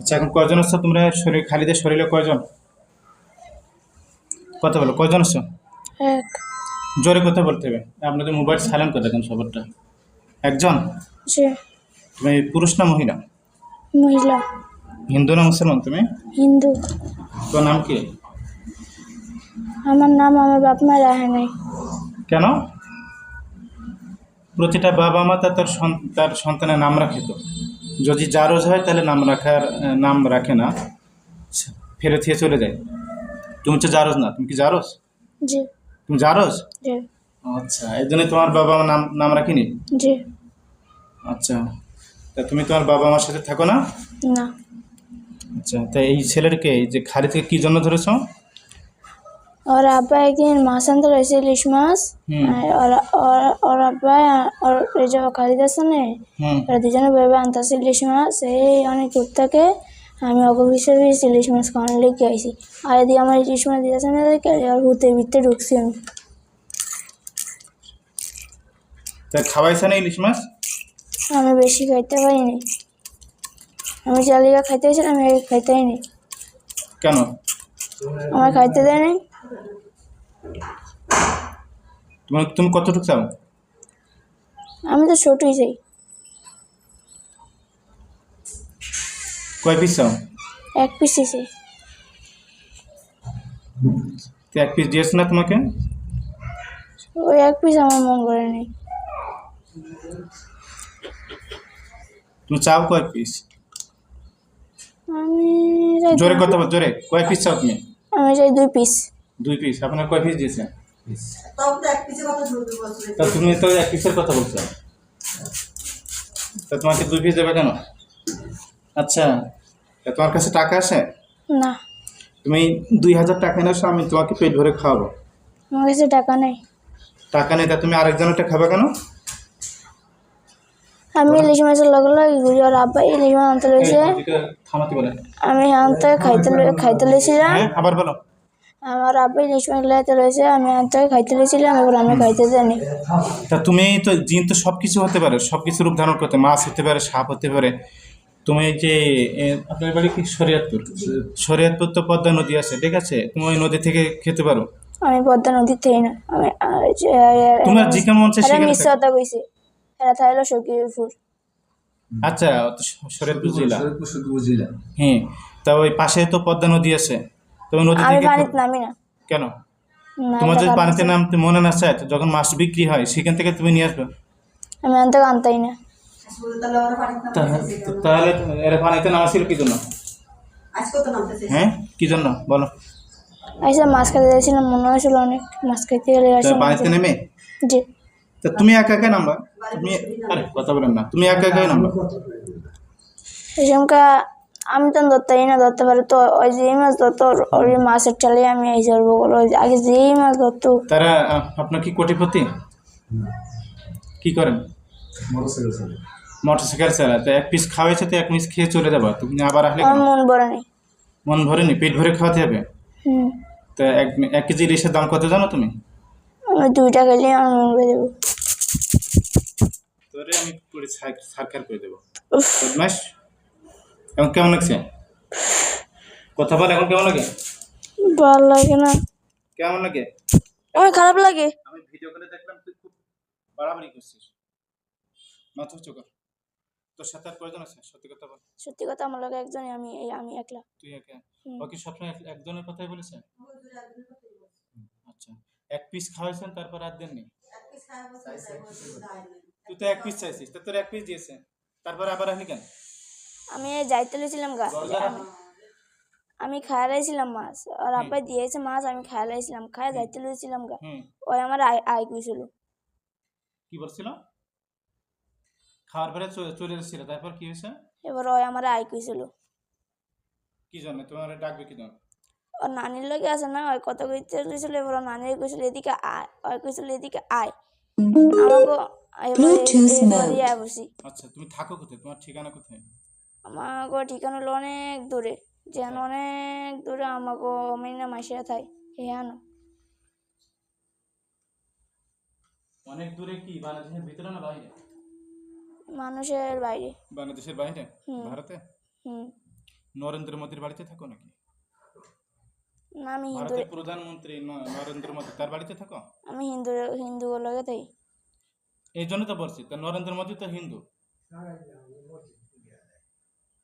আচ্ছা এখন কয়জন আসছো তোমরা শরীর খালিদের শরীরে কয়জন? কথা বলো কয়জন আসছো এক। জোরে কথা বলতে হবে। আপনাদের মোবাইল সাইলেন্ট করে দেখেন সবারটা। একজন? তুমি পুরুষ না মহিলা? মহিলা। হিন্দু না মুসলমান তুমি? হিন্দু। তোর নাম কি? আমার নাম আমার বাপ মা রাখে নাই কেন? প্রতিটা বাবা মা তার তার তার সন্তানের নাম রাখে তো। যদি জারজ হয় তাহলে নাম রাখার নাম রাখে না। ফেরত থেকে চলে যায়। তুমি তো জারজ না? তুমি কি জারজ? জি। তুমি জারজ? জি। আচ্ছা এই জন্য তোমার বাবা মা নাম নাম রাখিনি? জি। আচ্ছা তা তুমি তোমার বাবা মার সাথে থাকো না? না। আচ্ছা তা এই ছেলেটাকে যে খালি থেকে কী জন্য ধরেছো? ওর আব্বা একদিন মাছ আনতে রয়েছে ইলিশ মাছ ওর- আব্বা ওর এই যে খালিদ আছে ওরা দুজনে ভেবে আনতেছে ইলিশ মাছ এই অনেক দূর থেকে আমি অগ হিসেবে ইলিশ মাছ খাওয়ানো লেগে আইছি আর এদিকে আমার ইলিশ মাছ দিতেছে না আর ভূতের ভিতরে ঢুকছি আমি তা খাওয়াইছে না ইলিশ মাছ আমি বেশি খাইতে পারিনি আমি চালিকা খাইতে আমি আগে খাইতে পারিনি কেন আমার খাইতে দেয় নাই তুমি তুমি কতটুকু চাও? আমি তো ছোটই চাই। কয় পিস চাও? এক পিসই চাই। তো এক পিস দিয়েছে না তোমাকে? ওই এক পিস আমার মন করে নেই। তুমি চাও কয় পিস আমি জোরে কথা বল জোরে। কয় পিস চাও তুমি? আমি চাই দুই পিস দুই পিস আপনার কয় পিস দিয়েছে তখন তো তুমি তো এক পিসের কথা বলছো। তা তোমাকে দুই পিস দেবে কেন? আচ্ছা তা তোমার কাছে টাকা আছে? না। তুমি দুই হাজার টাকা নিয়ে আমি তোমাকে পেট ভরে খাওয়াবো। আমার কাছে টাকা নেই। টাকা নেই তা তুমি আরেকজনেরটা খাবে কেন? আমি ইলিশ মাছের লগে লগে ঘুরি আর আব্বা ইলিশ মাছ আনতে লইছে। থামাতে বলে। আমি আনতে খাইতে খাইতে লইছিলাম। হ্যাঁ আবার বলো। আমার আব্বা ইলিশ মাছ লাইতে লইছে আমি আনতে খাইতে লইছিলাম এবার আমি খাইতে জানি তা তুমি তো জিন তো সব কিছু হতে পারে সব কিছু রূপ ধারণ করতে মাছ হতে পারে সাপ হতে পারে। তুমি যে আপনার বাড়ি কি শরিয়াতপুর? শরিয়াতপুর তো পদ্মা নদী আছে ঠিক আছে? তুমি ওই নদী থেকে খেতে পারো। আমি পদ্মা নদীর থেকে না আমি তোমার যেখানে মন এরা সেখানে মিথ্যা কথা এরা থাইলো সকিপুর আচ্ছা ও তো শরিয়াতপুর জেলা। শুধু বুঝিলাম হ্যাঁ তা ওই পাশে তো পদ্মা নদী আছে। তো ওই নদী আমি পানিতে নামি না। কেন? তোমার যদি পানিতে। নামতে মনে না চায় যখন মাছ বিক্রি হয় সেখান থেকে তুমি নিয়ে আসবে? আমি আনতে আনতাই না। তাহলে পানিতে এরা পানিতে নামাছিল কি জন্য? হ্যাঁ? কি জন্য? বলো। আইসা মাছ খেতে যাইছিলাম মনে হয়েছিল অনেক মাছ খেতে গেলে পানিতে নেমে? জি। তা তুমি একা একা নামবা? তুমি আরে কথা বলেন না। তুমি একা একাই নামবা? এসমকা আমি তো ধরতেই না ধরতে পারি তো ওই যেই মাছ ধরতো ওই মাছের চালে আমি এই ধরবো আগে যেই মাছ ধরতো। তারা আপনার কি কোটিপতি? কি করেন? মোটরসাইকেল চালায়। মোটরসাইকেল তো এক পিস খাওয়াইছে তো এক পিস খেয়ে চলে যাবা তুমি আবার আসলে মন ভরে নেই। মন ভরেনি পেট ভরে খাওয়াতে হবে? হুম। তো এক এক কেজি ইলিশের দাম কত জানো তুমি? আমি দুইটা খেলে আমার মন ভরে দেবো তোরে আমি পুরো সারকার করে দেবো। বদমাস এখন কেমন লাগছে? কথা বল এখন কেমন লাগে? ভালো লাগে না। কেমন লাগে? আমার খারাপ লাগে। আমি ভিডিও করে দেখলাম তুই খুব বাড়াবাড়ি করছিস। মাথা উঁচু কর। তোর সাথে আর কয়জন আছে? সত্যি কথা বল। সত্যি কথা আমার লাগে একজনই আমি এই আমি একলা। তুই একে? হুম। ও কি সবসময় একজনের কথাই বলেছে? আচ্ছা। এক পিস খাওয়াইছেন তারপর আর দেননি? এক পিস খাওয়া বলছে, দেয় তুই তো এক পিস চাইছিস তা তোর এক পিস দিয়েছে। তারপর আবার আসলি কেন? আমি এই যাইতে লইছিলাম গা আমি- খায় লাইছিলাম মাছ। আর আব্বাই দিয়েছে মাছ আমি খায় লাইছিলাম। খায় যাইতে লইছিলাম গা। ওই আমার আই আই কইছিল। কি বলছিল? খাওয়ার পরে চলে এসেছিল। তারপর কি হয়েছে? এবার ওই আমার আই কইছিল। কি জন্য? তোমার ডাকবে কি জন্য? ওর নানির লগে আছে না ওই কত কইতে লইছিল এবার ওর নানির কইছিল এদিকে আয়। ওই কইছিল এদিকে আয়। আমাকে আচ্ছা তুমি থাকো কোথায়? তোমার ঠিকানা কোথায়? আমাকে ঠিকানা অনেক দূরে। যেন অনেক দূরে আমাকে মিনা মাসিয়া থাই। হেয়ানো অনেক দূরে কি? বাংলাদেশের ভিতরে না বাইরে? মানুষের বাইরে। বাংলাদেশের বাইরে? হুম। ভারতে? হুম। নরেন্দ্র মোদীর বাড়িতে থাকো নাকি? না আমি হিন্দু ভারতের প্রধানমন্ত্রী নরেন্দ্র মোদী তার বাড়িতে থাকো? আমি হিন্দু হিন্দুগুলোকে তাই এই জন্য তো বলছি তা নরেন্দ্র মোদী তো হিন্দু।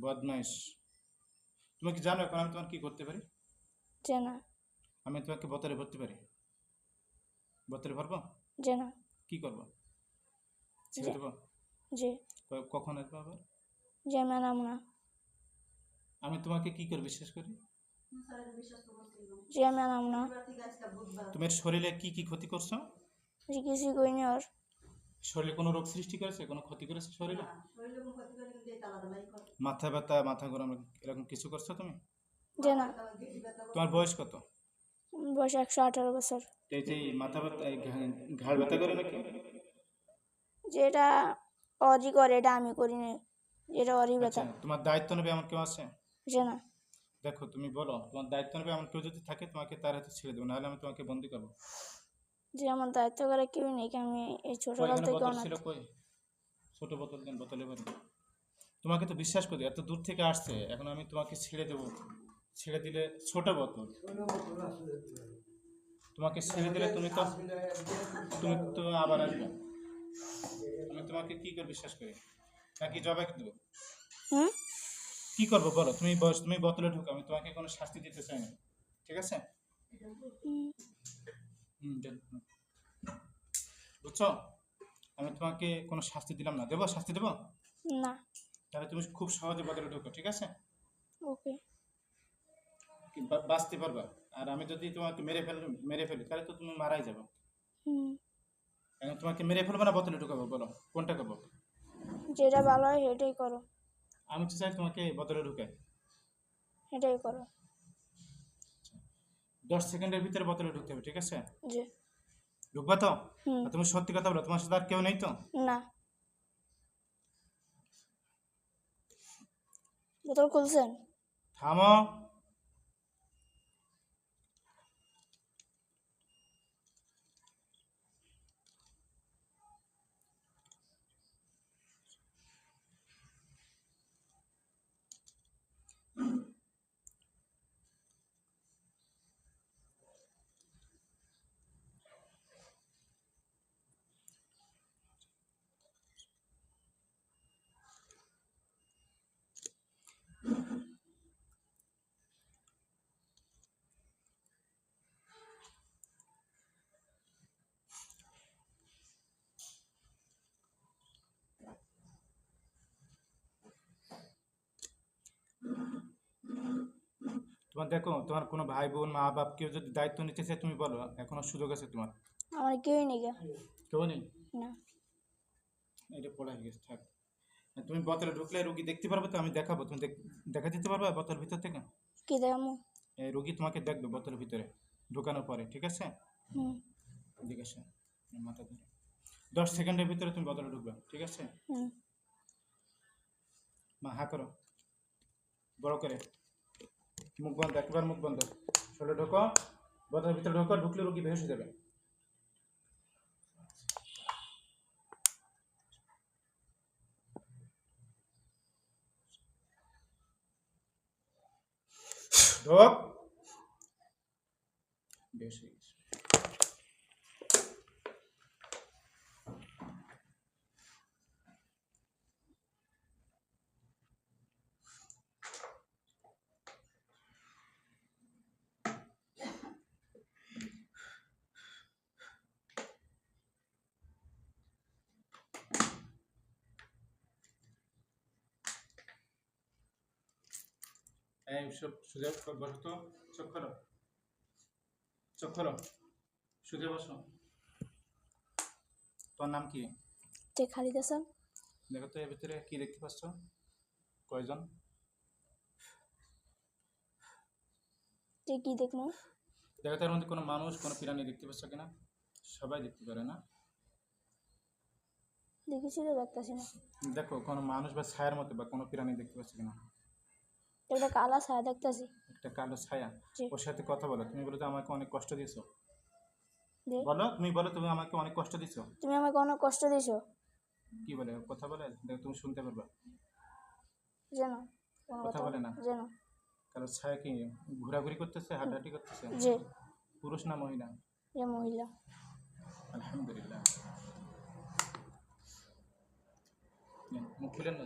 বদমাইশ। তুমি কি জানো এখন আমি তোমার কি করতে পারি? যে না আমি তোমাকে বতরে ভরতে পারি? বতরে ভরবো? যে না কি করব? ছেড়ে দেবো? ক- কখন আসব আবার? যে আমি নাম না। আমি তোমাকে কি করে বিশ্বাস করি। যে আমি নাম না। তোমার শরীরে কি কি ক্ষতি করছ? যে কিছু করিনি ওর শরীরে কোনো রোগ সৃষ্টি করেছে? কোনো ক্ষতি করেছে শরীরে? এটা মাথা ব্যথা মাথা গরম এরকম কিছু করছ তুমি? যে না। তোমার বয়স কত? বয়স একশো আঠারো বছর। এই যে মাথা ব্যথা এই ঘাড় ব্যথা করে নাকি? যেটা অরি করে এটা আমি করি না যেটা অরি আচ্ছা ব্যথা। তোমার দায়িত্ব নেবে এমন কেউ আছে? যে না। দেখো তুমি বলো তোমার দায়িত্ব নেবে এমন কেউ যদি থাকে তোমাকে তার হাতে ছেড়ে দেবো নাহলে আমি তোমাকে বন্দি করব। যে আমার দায়িত্ব করে কেউ নেই কি আমি এই কই ছোটকাল থেকে অনাথ? ছোট বোতল দেন বোতলে ভরে তোমাকে তো বিশ্বাস করি এত দূর থেকে আসছে এখন আমি তোমাকে ছেড়ে দেবো। ছেড়ে দিলে ছোট বোতল। তোমাকে ছেড়ে দিলে তুমি তো তুমি তো আবার আসবে। আমি তোমাকে কি করে বিশ্বাস করি? নাকি জবাই দেবো? হুম? কি করব বলো? তুমি তুমি বোতলে ঢুকো আমি তোমাকে কোনো শাস্তি দিতে চাই না। ঠিক আছে। বুঝছ? আমি তোমাকে কোনো শাস্তি দিলাম না। দেবো শাস্তি দেবো? না। তাহলে তুমি খুব সহজে বদলে ঢুকো ঠিক আছে? ওকে। বাঁচতে পারবা। আর আমি যদি তোমাকে মেরে ফেল মেরে ফেলি তাহলে তো তুমি মারাই যাবে। হুম। এখন তোমাকে মেরে ফেলব না বোতলে ঢুকাবো বলো? কোনটা করব? যেটা ভালো হয় সেটাই করো। আমি তো চাই তোমাকে বোতলে ঢুকাই। সেটাই করো। দশ সেকেন্ডের ভিতরে বোতলে ঢুকতে হবে ঠিক আছে? ঢুকবে ঢুকবা তো? আর তুমি সত্যি কথা বলো তোমার সাথে আর কেউ নেই তো? না। বোতল খুলছেন? থামো। তোমার দেখো তোমার কোনো ভাই বোন মা বাপ কেউ যদি দায়িত্ব নিতে চায় তুমি বলো এখনও সুযোগ আছে তোমার? আমার কেউই নেই কেউ নেই? না। এটা পড়া হয়ে গেছে থাক। তুমি বোতলে ঢুকলে রুগী দেখতে পারবে তো আমি দেখাবো। তুমি দেখা দিতে পারবে বোতল ভিতর থেকে? কি দেখামু এই রুগী তোমাকে দেখবে বোতলের ভিতরে ঢুকানোর পরে ঠিক আছে? হুম। ঠিক আছে মাথা ধরে। দশ সেকেন্ডের ভিতরে তুমি বোতলে ঢুকবে ঠিক আছে? হুম। মা হা করো। বড় করে। মুখ বন্ধ একবার মুখ বন্ধ। চলে ঢোকো বোতলের ভিতরে ঢোকো, ঢুকলে রুগী হয়ে যাবে। ঢোক। বেশ হয়ে সব সোজা বসো তো। চোখ খোলো। চোখ খোলো। সোজা বসো। তোমার নাম কি? যে খালি দেশন দেখো তো এর ভিতরে কি দেখতে পাচ্ছ? কয়জন? যে কি দেখব দেখো তার মধ্যে কোনো মানুষ কোনো প্রাণী দেখতে পাচ্ছ কিনা? সবাই দেখতে পারে না? দেখেছি তো দেখতেছি না। দেখো কোনো মানুষ বা ছায়ার মতো বা কোনো প্রাণী দেখতে পাচ্ছ কিনা? একটা কালা ছায়া দেখতেছি। একটা কালো ছায়া? ওর সাথে কথা বলো। তুমি বলো যে আমাকে অনেক কষ্ট দিয়েছ বলো তুমি বলো তুমি আমাকে অনেক কষ্ট দিছো। তুমি আমাকে অনেক কষ্ট দিছো। কি বলে? কথা বলে? দেখো তুমি শুনতে পারবা। যে কথা বলে না। যে না কারও ছায়া কি? ঘোরাঘুরি করতেছে হাঁটাহাঁটি করতেছে? যে পুরুষ না মহিলা? যে মহিলা। আলহামদুলিল্লাহ। মুখ খুলেন না